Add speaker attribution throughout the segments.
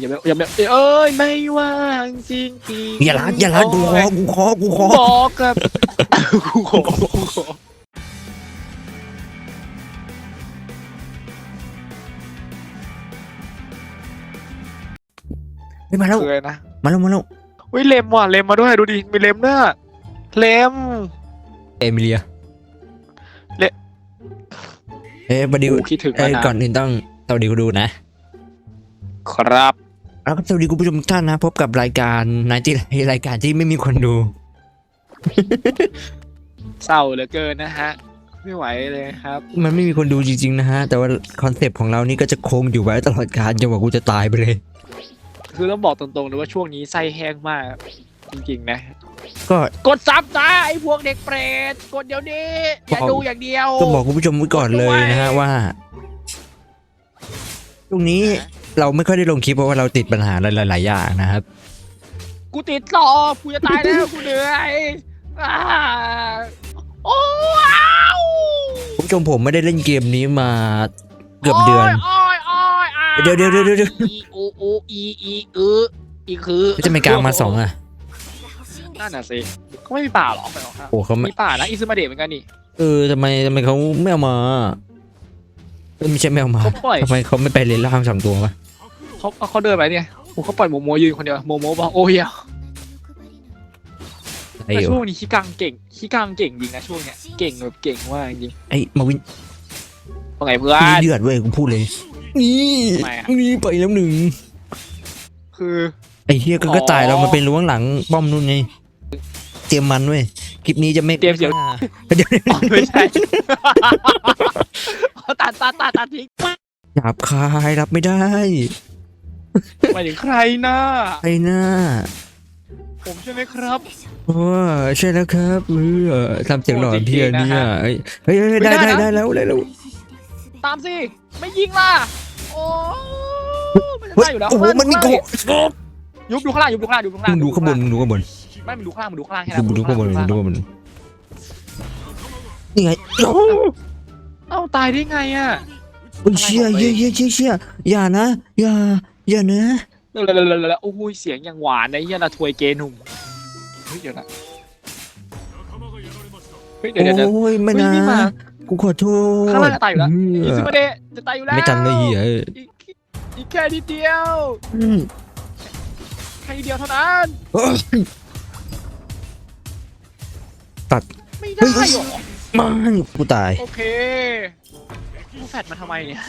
Speaker 1: อย่าไปอย่าไปเอ้ยไม่ว่างจริงจริง
Speaker 2: อย่าลัดอย่าลัดกูขอกูขอกูขอ
Speaker 1: บอกกับกูขอกูขอ
Speaker 2: ไม่มาแล้ว
Speaker 1: คืออะไรนะ
Speaker 2: มาแล้วมาแล้ว
Speaker 1: อุ้ยเลมว่ะเลมมาด้วยดูดิมีเลมด้วยเลม
Speaker 2: เอมิเลีย
Speaker 1: เละ
Speaker 2: เอ้ยประเดี๋ยว
Speaker 1: กูคิดถึง
Speaker 2: เอ้
Speaker 1: แล้ว
Speaker 2: ย
Speaker 1: นะ
Speaker 2: ก่อนอื่นต้องสวัสดีกูดูนะ
Speaker 1: ครับ
Speaker 2: แล้วก็สวัสดีคุณผู้ชมทุกท่านนะพบกับรายการนายที่รายการที่ไม่มีคนดู
Speaker 1: เศร้าเหลือเกินนะฮะ ไม่ไหวเลยครับ
Speaker 2: มันไม่มีคนดูจริงๆนะฮะ แต่ว่าคอนเซปต์ของเรานี่ก็จะคงอยู่ไว้ตลอดกาลจนกว่ากูจะตายไปเลย
Speaker 1: คือต้องบอกตรงๆเลยว่าช่วงนี้ไส้แห้งมาก จริงๆนะ
Speaker 2: ก็
Speaker 1: กดซับจ้าไอ้พวกเด็กเปรตกดเดี๋ยวนี้อย่าดูอย่างเดียว
Speaker 2: ก็บอกคุณผู้ชมไว้ก่อนเลยนะฮะว่าช่วงนี้ เราไม่ค่อยได้ลงคลิปเพราะว่าเราติดปัญหาหลายๆอย่างนะครับ
Speaker 1: กูติดสอบกูจะตายแล้วกูเหนื่อยอ่าโอ้ว้าว
Speaker 2: คุณผู้ชมผมไม่ได้เล่นเกมนี้มาเกือบเดือน
Speaker 1: โอ้ยโอ้ยโอ้ยอ่า
Speaker 2: เดี๋ยวเดี๋ยวเดี๋ยวเดี๋ยว
Speaker 1: อีโอโออีอีเอออีคือ
Speaker 2: จะไม่กลางมาสองอะ
Speaker 1: นั่นน่ะสิเขาไม่มีป่าหรอไม่หรอกครับ
Speaker 2: โอ้เขาไม่
Speaker 1: มีป่านะอิซึมาเดะเหมือนกันนี่
Speaker 2: เออทำไมทำไมเขาไม่เอามาเออ ไม่ใช่ไม่เอามา
Speaker 1: เขาปล่อย
Speaker 2: ทำไมเขาไม่ไปเรียนล่างสองตัววะ
Speaker 1: เขาเขาเดินไปเนี่ยโอ้เขาปล่อยโมโมยืนคนเดียวโมโมบอกโอ้ยอะ
Speaker 2: ไอ้
Speaker 1: แต่
Speaker 2: เอ๋
Speaker 1: ช่วงนี้ขี้กังเก่งขี้กังเก่งจริงนะช่วงเนี้ยเก่งแบบเก่งมากจริง
Speaker 2: ไอ้มาวิน
Speaker 1: ว่าไงเพื่อน
Speaker 2: นี่เดือดเว้ยกูพูดเลย นี่
Speaker 1: ทำไมอะ
Speaker 2: นี่ไปแล้วหนึ่ง
Speaker 1: คือ
Speaker 2: ไอ้เฮียก็
Speaker 1: อ๋อ
Speaker 2: ก็ตายแล้วมันเป็นล้วงหลังป้อมนู่นไงเตรียมมันเว้ยคลิปนี้จะไม่
Speaker 1: เตรียมเสียง
Speaker 2: เดี๋ยว
Speaker 1: อ๋อไม่ใช่ตัดตั ดตัดตัดทิ้ง
Speaker 2: หยาบคายรับไม่ได้
Speaker 1: หมายถึงใครนะ
Speaker 2: ไอ้หน้า
Speaker 1: ผมใช่ไหมครับ
Speaker 2: ว้าใช่แล้วครับเออทำเสียงหล่อเพียเนี่ยเอ้ยเฮ้ยเฮ้ยได้
Speaker 1: ไม่ได้
Speaker 2: ได้
Speaker 1: นะ
Speaker 2: ได้แล้วได้แล้ว
Speaker 1: ตามสิไม่ยิงล่ะโอ้มันจะ
Speaker 2: เฮ้ย
Speaker 1: ได้อยู่แล้ว
Speaker 2: โอ้โหมันมีโกะ
Speaker 1: ยุบดูข้างล่างยุบดูข้างล่างยุบดูข้าง
Speaker 2: มึ
Speaker 1: ล่าง
Speaker 2: งดูข้างบนมึงดูข้างบน
Speaker 1: ไม่มึงดูข้างล่างมึงดูข้างล่างแค่นั้
Speaker 2: มึ
Speaker 1: น
Speaker 2: งดูข้างบนมึงดูข้างบนนี่ไงโอ้
Speaker 1: เอ้าตายได้ไงอะ
Speaker 2: ยเชี่ยเชี่ยเชี่ยเชี่ยเชี่ยอย่านะอย่าอย่านะ
Speaker 1: แล้วโอ้ยเสียงอย่างหวานนะเฮียละทวยเกย์หนุ่มเฮ้ยเดี๋ยวนะเฮ้ยเดี๋ยวเดี๋ยวเดี๋ยว
Speaker 2: โอ้ยไม่
Speaker 1: เฮ้ย
Speaker 2: นะ
Speaker 1: นี่มา
Speaker 2: กูขอโทษ
Speaker 1: ข้างล่างจะตายอยู่แล้ว
Speaker 2: เหี้
Speaker 1: อิ
Speaker 2: ย
Speaker 1: ซึมาเดะจะตายอยู่แล้ว
Speaker 2: ไม่ทันเลยเหี้ยเอ้ย
Speaker 1: อีกอีกแค่นิดเดียว
Speaker 2: อืม
Speaker 1: แค่นิดเดียวเท่านั้น
Speaker 2: เอ้ย
Speaker 1: ไม่ได้หรอ
Speaker 2: มันกูตาย
Speaker 1: โอเค มึงแฟดมาทำไมเนี่ย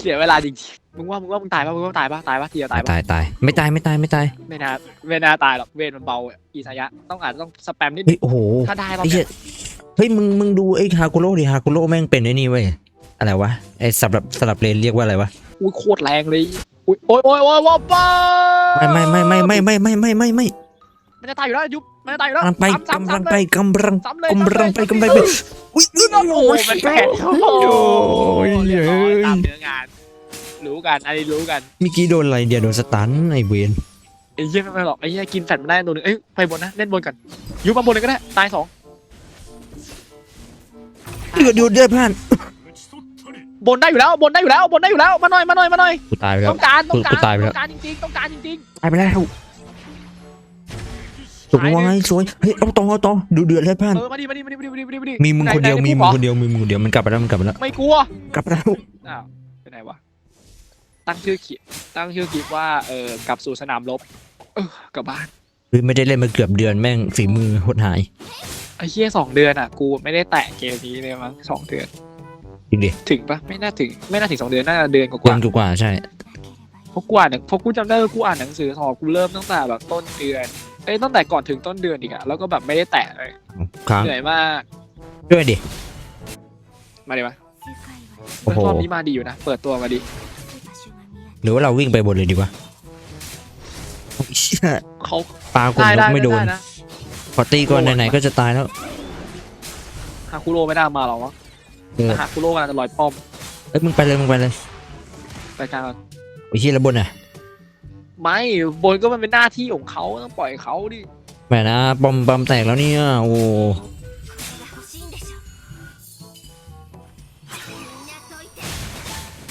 Speaker 1: เสียเวลาจริงๆมึงว่ามึงว่ามึงตายป่ะมึงว่ามึงตายป่ะตายป่ะทีเดียวตายป่ะ
Speaker 2: ตายตายไม่ตายไม่ตายไม่ตาย
Speaker 1: ไม่น่าไม่น่าตายหรอกเวทมันเบาอะอีสายะต้องอาจจะต้องสแปมนิดนึ
Speaker 2: เฮ้ย
Speaker 1: ง
Speaker 2: โอ้โห
Speaker 1: ถ้าได้เรา
Speaker 2: ไอ้เหี้ยเฮ้ยมึงมึงดูไอ้ฮากุโร่ดิฮากุโร่แม่งเป็นไอ้นี่เว้ยอะไรวะไอ้สำหรับสลับเลนเรียกว่าอะไรวะ
Speaker 1: อุ้ยโคตรแรงเลยอุ้ยโอ้ยโอ้ยโอ้ยว้าวป้า
Speaker 2: ไม่ไม่ไม่ไม่ไม่ไม่ไม่ไม่ไม่ไม่
Speaker 1: มันจะตายอยู่แล้วยุบมั นจะตายอยู่แล้ว
Speaker 2: กำลังไป
Speaker 1: ซ้ำ
Speaker 2: กำลัง
Speaker 1: ซ้ำ
Speaker 2: ไป
Speaker 1: เลย
Speaker 2: กำลัง
Speaker 1: ซ้ำเลย
Speaker 2: กำลังไป
Speaker 1: ซ้ำเลย
Speaker 2: กำลังไปอุ้ย
Speaker 1: ซ้ำเลยโอ้โหมันแปดโอ้โห
Speaker 2: โอ้ย
Speaker 1: เรียบร้อย
Speaker 2: เอ้ย
Speaker 1: ตามเนื้องานรู้กันอันนี้รู้กัน
Speaker 2: เมื่อกี้โดนอะไรเดียวโดนสตันไอ้เวน
Speaker 1: ไอ้เหี้ยไม่เป็นไรหรอกไอ้เหี้ยกินแฟดมาได้ตัวหนึงเอ้ยไปบนนะเล่นบนกันยุบมาบนเลยก็ได้ตายสอง
Speaker 2: เดือดเดือดเดือดพลาด
Speaker 1: บนได้อยู่แล้วบนได้อยู่แล้วบนได้อยู่แล้วมาหน่อยมาหน่อยมาหน่อย
Speaker 2: กูตายไปแล้
Speaker 1: ต้
Speaker 2: ว
Speaker 1: องการต้องการ
Speaker 2: กูตายไปแล้ว
Speaker 1: ต้องการจริงๆต้องการจริง
Speaker 2: ตายไปแล้ว สวยสวยเฮ้ยเอาต่อเอาต่อดูเดือดเลยพลา
Speaker 1: ๆ
Speaker 2: ด
Speaker 1: เออมาดิมาดิมาดิมาดิมาดิมาดิมาดิ
Speaker 2: มีมึงคนเดียว
Speaker 1: ไห
Speaker 2: มี
Speaker 1: ไห
Speaker 2: มึง
Speaker 1: ไห
Speaker 2: คนเดียวมีมึงคนเดียวมันกลับไปแล้วมันกลับไปแล้ว
Speaker 1: ไม่กลัว
Speaker 2: กลับไปแล้ว
Speaker 1: อ้าวไปไหนวะตั้งชื่อคลิปตั้งชื่อคลิปว่าเออกลับสู่สนามรบเออกลับบ้าน
Speaker 2: เฮ้ยไม่ได้เล่นมาเกือบเดือนแม่งฝีมือหดหาย
Speaker 1: ไอ้เหี้ยสองเดือนอะ กูไม่ได้แตะเกมนี้เลยมั้งสองเดือน
Speaker 2: จริงดิ
Speaker 1: ถึงปะไม่น่าถึงไม่น่าถึงสองเดือนน่าจะเดือนก
Speaker 2: เดือ
Speaker 1: ว่าน
Speaker 2: กว่าใช่
Speaker 1: ๆเพราะกูอ่านหนังเพราะกูจำได้ว่ากูอ่านหนังสือสอบกูเริ่มตั้งแต่แบบต้นเดือน เอ้ยตั้งแต่ก่อนถึงต้นเดือนอีกอะแล้วก็แบบไม่ได้แตะเลย
Speaker 2: ค้าง
Speaker 1: เหนื่อยมาก
Speaker 2: ด้วยดิ
Speaker 1: มาดิมา
Speaker 2: โอ้โห
Speaker 1: รอบนี้มาดีอยู่นะเปิดตัวมาดี
Speaker 2: หรือว่าเราวิ่งไปบนเลยดีกว่าเชี่ย
Speaker 1: เขา
Speaker 2: ปลาคน
Speaker 1: ได้
Speaker 2: น
Speaker 1: ได้
Speaker 2: กไม่โดน
Speaker 1: ได้นะ
Speaker 2: พอตีก่อนไหนๆก็จะตายแล้ว
Speaker 1: ฮาคุโร่ไม่น่ามาหรอกวะ
Speaker 2: เออ
Speaker 1: แต่ฮาคุโร่กำลังจะลอยป้อม
Speaker 2: เอ้ยมึงไปเลยมึงไปเลย
Speaker 1: รายการ
Speaker 2: ไอ้เชี่ยแล้วบนอะ
Speaker 1: ไม่บนก็มันเป็นหน้าที่ของเขาต้องปล่อยเขาดิ
Speaker 2: แหมนะบอมบอมแตกแล้วเนี่ยโอ้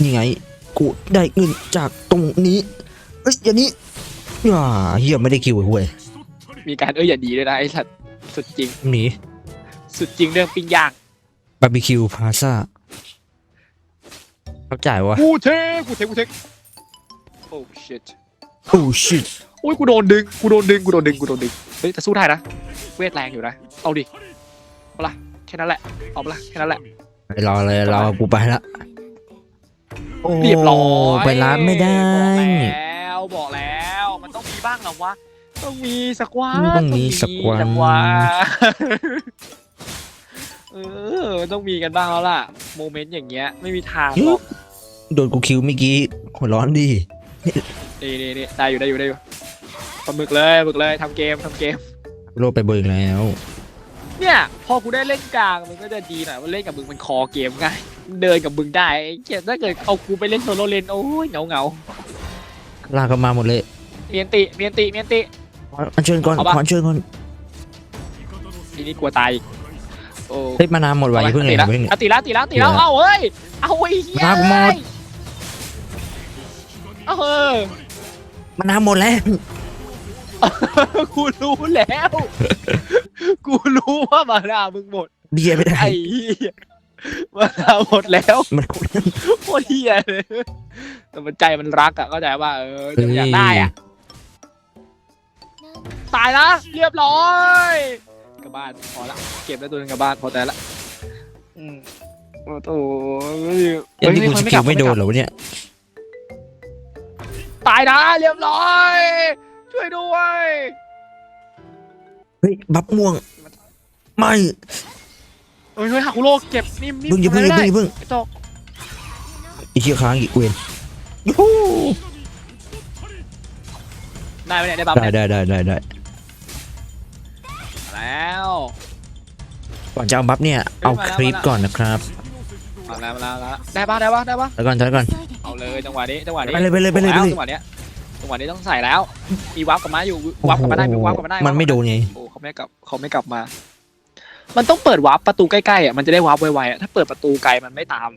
Speaker 2: นี่ไงกูได้เงินจากตรงนี้เอ้ยอย่างนี้อ่าเฮียไม่ได้คิวไอ้ห่วย
Speaker 1: มีการเอ้ยอย่าดีด้วยนะไอ้สัตว์สุดจริง
Speaker 2: หนี
Speaker 1: สุดจริงเรื่องปิ้งย่าง
Speaker 2: บาร์บีคิวพาซ่าเขาจ่ายวะ
Speaker 1: กูเทกูเทกูเทโอ้ shit
Speaker 2: โอ้ชิต
Speaker 1: อุ้ยกูโดนดึงกูโดนดึงกูโดนดึงกูโดนดึงเฮ้ยแต่สู้ได้นะเวทแรงอยู่นะเอาดิเอาละแค่นั้นแหละเอาละแค่นั้นแหละ
Speaker 2: ไปรอเลยรอกูไปละโอ้
Speaker 1: เรียบร้อย
Speaker 2: ไปร้านไม่ได้
Speaker 1: บอกแล้วบอกแล้วมันต้องมีบ้างเหรอวะต้องมีสักวัน
Speaker 2: ต้องมีสักวัน
Speaker 1: สักวันเออมันต้องมีกันบ้างแล้วล่ะโมเมนต์อย่างเงี้ยไม่มีทางหรอก
Speaker 2: โดนกูคิวเมื่อกี้หัวร้อนดี
Speaker 1: นี่นี่นี่ได้อยู่ได้อยู่ได้อยู่ปลาหมึกเลยหมึกเลยทำเกมทำเกม
Speaker 2: โลไปเบิกแล้ว
Speaker 1: เนี่ยพอกูได้เล่นกลางมันก็จะดีหน่อยมันเล่นกับมึงมันคอเกมง่ายเดินกับมึงได้ไอ้เกียถ้าเกิดเอากูไปเล่นโซโล่เลนโอ้ยเหงาเหงา
Speaker 2: ลากกันมาหมดเลย
Speaker 1: เมียนติเมียนติเมียนติ
Speaker 2: อันเชิญก่อน
Speaker 1: เอาปะ
Speaker 2: ขออันเชิญก่อน
Speaker 1: ทีนี้กลัวตายอีกโอ้
Speaker 2: เฮ้ยมานาวหมดไว้เพิ่ง
Speaker 1: ติ
Speaker 2: เห็น
Speaker 1: แล้ว
Speaker 2: เพิ่งเห็น
Speaker 1: อะติแล้วติแล้วติแล้วเอาเฮ้ยเอาไอ้เหี้ย
Speaker 2: มากูหมด
Speaker 1: เอา เออ
Speaker 2: มานาวหมดแล้ว
Speaker 1: กูรู้แล้ว กูรู้ว่ามาดามึงหมด
Speaker 2: เบียร์ไม่ได้
Speaker 1: ไอ้เหี้ยมาดาหมดแล้ว
Speaker 2: มัน
Speaker 1: โคตรเฮียเลยแต่มันใจมันรักอะเข้าใจว่าเออจะอยากได้อะตายละเรียบร้อยกลับบ้านพอละ เก็บได้ตัวหนึงกลับบ้านพอแต่ละ อืมโอ้โห
Speaker 2: ยังที่กูส
Speaker 1: เฮ้ย
Speaker 2: กิลไม่โดน
Speaker 1: ก
Speaker 2: เหรอวะเนี่ย
Speaker 1: ตายนะเรียบร้อย ช่วยด้วย
Speaker 2: เฮ้ยบัฟม่วง ไม่
Speaker 1: เฮ้ยเฮ้ยฮาคุโรเก็บนิ่มๆ
Speaker 2: เพิ่งอย่าเพิ่งอย่าเพิ่งอย่าเพิ่ง
Speaker 1: ไอ้ตก
Speaker 2: อีกเชี่ยค้างอีกเวนยูฮู
Speaker 1: ได้ไหมเนี่ยได้บัฟ
Speaker 2: ได้
Speaker 1: เนี่ย
Speaker 2: ได้ได้ได้ได้
Speaker 1: แล้ว
Speaker 2: ก่อนจะเอาบัฟเนี่ยเอาคลิปก่อนนะครับ
Speaker 1: มาแล้วมาแล้วมาแล้วได้ปะได้ปะได้ปะ
Speaker 2: แล้วก่อนแล้วก่อน
Speaker 1: เอาเลยจังหวะนี้จังหวะนี้
Speaker 2: ไปเลยไปเลยไปเลยไปเลย
Speaker 1: จังหวะเนี้ยจังหวะนี้ต้องใส่แล้ว มีวับกลับมาอยู่วับกลับมาได้มีวับกลับมาได้
Speaker 2: มันไม่โดนไง
Speaker 1: โอ้เขาไม่กลับเขาไม่กลับมา มันต้องเปิดวับประตูใกล้ๆอะมันจะได้วับไวๆอะถ้าเปิดประตูไกลมันไม่ตาม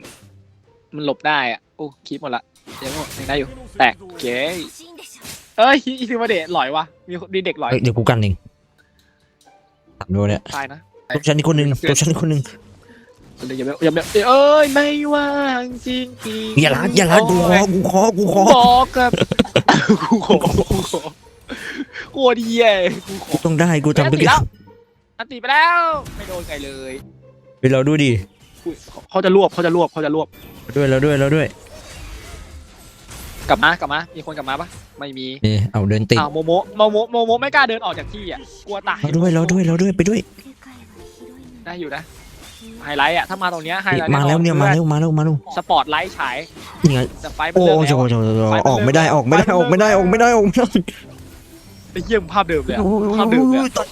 Speaker 1: มันหลบได้อะโอ้คีบหมดละยังหมดยังได้อยู่ แตกเก๋เอ้ยอีซิมาเดะหลอยวะมีมีเด็กหลอย
Speaker 2: เอ้ยเดี๋ยวกูกันเองถามดูเนี่ย
Speaker 1: ตายนะ
Speaker 2: ตัวฉันอีกคนหนึ่งตัวฉันอีกคนหนึ่ง
Speaker 1: อย่าแบบอย่าแบบเอ้ยไม่ว่างจริงจริง
Speaker 2: อย่าลัดอย่าลัดกูขอกูขอกูขอ
Speaker 1: บอกกับกูขอกูขอโคตรเหี้ยกูขอ
Speaker 2: กูต้องได้กูทำไป
Speaker 1: อันติ
Speaker 2: แล้
Speaker 1: แล้ววอันติไปแล้ว ไม่โดนใครเลย
Speaker 2: ไปเราดูดิ
Speaker 1: อุ๊ยเขาเขาจะรวบเขาจะรวบเขาจะรวบ
Speaker 2: ด้วยเราด้วยเราด้วย
Speaker 1: กลับมากลับมามีคนกลับมาปะไม่มี
Speaker 2: นี่เอาเดินติด
Speaker 1: อ้าวโมโมโมโมโมโมไม่กล้าเดินออกจากที่อะกลัวตาย
Speaker 2: เราด้วยเราด้วยเราด้วยไปด้วย
Speaker 1: ได้อยู่นะ ไฮไลท์อะถ้ามาตรงเนี้ยไฮไลท์
Speaker 2: มาแล้วเนี่ยมาแล้วมาแล้วมาแล้ว
Speaker 1: สปอร์ตไลท์ฉาย
Speaker 2: นี่ไง
Speaker 1: แต่ไฟมัน
Speaker 2: โอ้
Speaker 1: เริ่ม
Speaker 2: โห
Speaker 1: แล้ว
Speaker 2: โอ้โหออกไม่ได้ออกไม่ได้ออกไม่ได้ออกไม่ได้ออกไม่ได้ออกไม่ได้
Speaker 1: ไอ้เยี่ยมภาพเดิมเลยอะภาพเดิมเลยอะ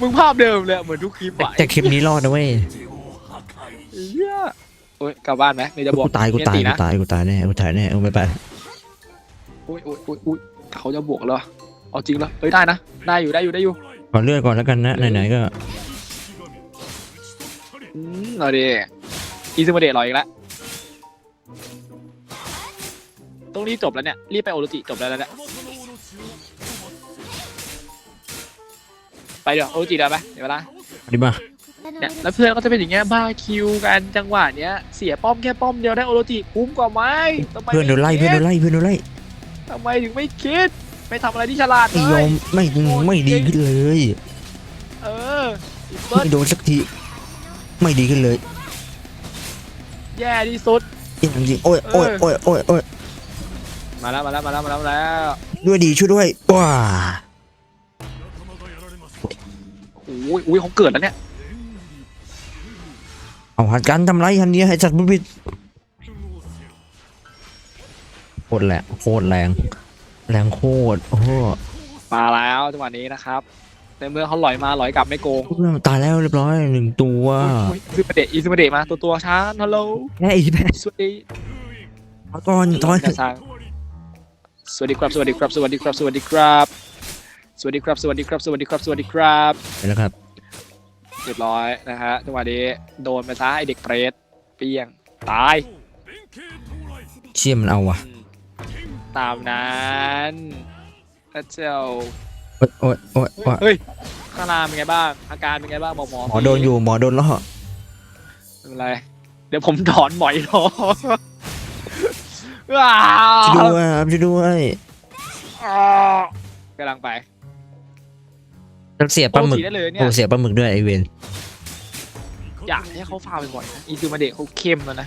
Speaker 1: มึงภาพเดิมเลยอะเหมือนทุกคลิปอะ
Speaker 2: แต่คลิปนี้รอดนะเว้ย
Speaker 1: ไอ้เหี้ยโอ้ยกลับบ้านไหมเดี๋ยวจะบอก
Speaker 2: กูตายกูตาย
Speaker 1: เมี
Speaker 2: กู
Speaker 1: นะ
Speaker 2: ตายกูตายแน่กูตายแน่เอาไม่ไป
Speaker 1: อุ้ยอุ้ยอุ้ยอุ้ยเขาจะบวกเหรอเอาจริงเหรอเฮ้ยได้นะได้อยู่ได้อยู่ได้อยู่
Speaker 2: ขอเลือดก่อนแล้วกันนะไหนๆก็
Speaker 1: อืม เอาดิอีซึมาเดะรออีกแล้วต้องรีบจบแล้วเนี่ย รีบไปโอโรจิจบแล้วแล้วเนี่ยไปเดี๋ยวโอโรจิเดี๋ยวไปเดี๋ยวเวลา
Speaker 2: ดีป่ะ
Speaker 1: เนี่ยแล้วเพื่อนก็จะเป็นอย่างเงี้ยบ้าคิวกันจังหวะเนี้ยเสียป้อมแค่ป้อมเดียวได้โอโรจิคุ้มกว่าไหมทำไม
Speaker 2: เพื่อนเดี๋ยวไล่
Speaker 1: ม่
Speaker 2: เพื่อน
Speaker 1: คิ
Speaker 2: เดี๋ยวไล่เพื่อนเดี๋ยวไล่
Speaker 1: ทำไมถึงไม่คิดไม่ทำอะไรที่ฉลาด
Speaker 2: ไม่
Speaker 1: เลย
Speaker 2: อมไม่ไม่ดีขึ้นเลย
Speaker 1: เอออีเบิร์ด
Speaker 2: ไม่โดนสักที ไม่ดีขึ้นเลย
Speaker 1: แย่ที่สุด
Speaker 2: จริงจริงๆโอ้ยโอ้ยโอ้ยโอ้ยโอ้ย
Speaker 1: มาแล้วมาแล้วมาแล้วมาแล้วมาแล้ว
Speaker 2: ด้วยดีช่วยด้วยว้า
Speaker 1: โอ้ยอุ้ยเขาเกิดแล้วเนี่ย
Speaker 2: เอาหันกันทำไรหันเนี้ยให้จัดบุบิดโคตรแรงโคตรแรง แรงโคตรโอ้โห
Speaker 1: มาแล้วจังหวะนี้นะครับ ในเมื่อเขาหลอยมาหลอยกลับไม่โกง
Speaker 2: เพื่อนตายแล้วเรียบร้อยหนึ่งตัว
Speaker 1: อุ๊ยอีซูมาเดะอีซูมาเดะมาตัวตัวช้าฮัลโหล
Speaker 2: แม่อีแม่
Speaker 1: สวัสดี
Speaker 2: เอาก่อนตอน
Speaker 1: จะสั่งสวัสดีครับ สวัสดีครับ สวัสดีครับ สวัสดีครับ สวัสดีครับ สวัสดีครับ สวัสดีครับ สวัสดีครับ
Speaker 2: ไปแล้วครับ
Speaker 1: เรียบร้อยนะฮะจังหวะนี้โดนไปซะไอเด็กเปรตเปี้ยง ตาย
Speaker 2: เชี่ยมันเอาว่ะ
Speaker 1: อืมตามนั้นพระเจ้า
Speaker 2: โอ๊ยโอ๊ยโอ๊ยโอ๊ย
Speaker 1: เฮ้ยข้างล่างเป็นไงบ้าง อาการเป็นไงบ้างบอกหมอ
Speaker 2: หมอโดนอยู่หมอโดนล่อ
Speaker 1: ไม่เป็นไร เดี๋ยวผมถอนหมอยรอว้า
Speaker 2: ช่วย
Speaker 1: ว
Speaker 2: ด้วยครับช่วยด้วย
Speaker 1: กำลังไป
Speaker 2: ต้องเสียปลาหมึก
Speaker 1: โอ้ฉีดได้เลยเนี่
Speaker 2: โอ้
Speaker 1: ย
Speaker 2: เสียปลาหมึกด้วยไอเวน
Speaker 1: อยากให้เขาฟาวบ่อยๆนะอีซูมาเดะเขาเข้มแล้วนะ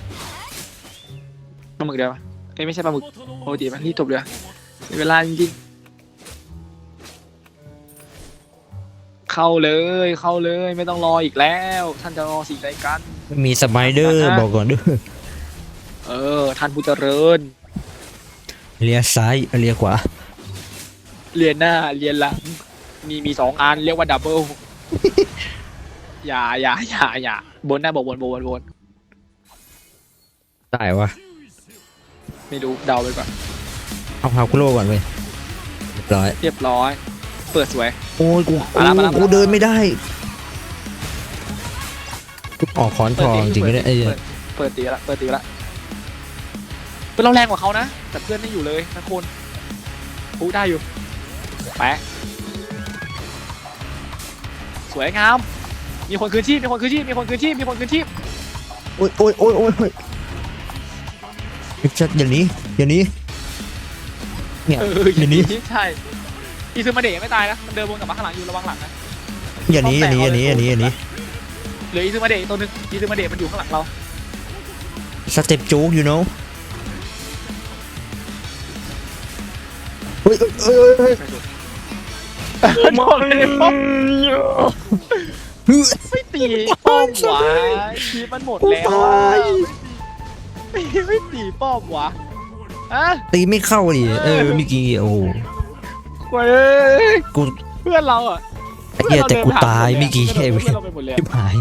Speaker 1: ปลาหมึกเดียวปะเอ้ยไม่ใช่ปลาหมึกโอ้ดีมันรีบจบเลยมีเวลาจริงๆ เข้าเลยเข้าเลยไม่ต้องรออีกแล้ว ท่านจะรอสิ่งใดกัน
Speaker 2: มีสไปเดอร์
Speaker 1: อ่าฮะ
Speaker 2: บอกก่อนด้วย
Speaker 1: เออ ท่านผู้เจริญ
Speaker 2: เลียซ้ายเลียขวา
Speaker 1: เรียนหน้าเรียนหลัง มีมีสองอันเรียกว่าดับเบิลอย่าอย่าอย่าอย่าบนหน้าบอกบนบนบนบน
Speaker 2: ได้วะ
Speaker 1: ไม่รู้เดาไปก่อน
Speaker 2: เอาฮาคุโร่ก่อนเว้ยเรียบร้อย
Speaker 1: เรียบร้อย เปิดสวย
Speaker 2: โอ้ยกู
Speaker 1: มาแล้วมาแล้วมาแล้ว
Speaker 2: กูเดินไม่ได้กูออกขอนทองจริงๆเนี่ยไอ้
Speaker 1: เปิดเปิดตีละเปิดตีละเพื่อนเราแรงกว่าเขานะ แต่เพื่อนไม่อยู่เลยนะคนอู้ได้อยู่แปะสวยงาม มีคนคืนชีพมีคนคืนชีพมีคนคืนชีพมีคนคืนชีพ
Speaker 2: โอ้ยโอ้ยโอ้ยโอ้ยโอ้ยไอ้ชัดอย่างนี้ อย่างนี้เนี่ย
Speaker 1: เออ
Speaker 2: อย่างนี้
Speaker 1: ใช่ อีซึมาเดะยังไม่ตายนะ มันเดินวนกลับมาข้างหลังอยู่ระวังหลังนะ
Speaker 2: อย่างนี้อย่างนี้อย่างนี้อย่างนี้อย่างนี้
Speaker 1: เหลืออีซึมาเดะอีกตัวหนึงอีซึมาเดะมันอยู่ข้างหลังเรา
Speaker 2: สเต็ปโจ๊กอยู่เนาะเฮ้ยเฮ้ยเฮ้ยเฮ้ย
Speaker 1: โดนเลยป้อมไม่ตีป้อมหวะชีพมันหมดแล้วอะไม่ไม่ตีป้อมหวะอะ
Speaker 2: ตีไม่เข้าดิเออเมื่อกี้โอ้โห
Speaker 1: เว้ย
Speaker 2: กู
Speaker 1: เพื่อนเราอะ
Speaker 2: ไอ้เหี้ยแต่กูตายเมื่อกี้
Speaker 1: เพื่
Speaker 2: ไอ้
Speaker 1: อน
Speaker 2: เว้ย
Speaker 1: เราไปหมดเลย
Speaker 2: ชิบหาย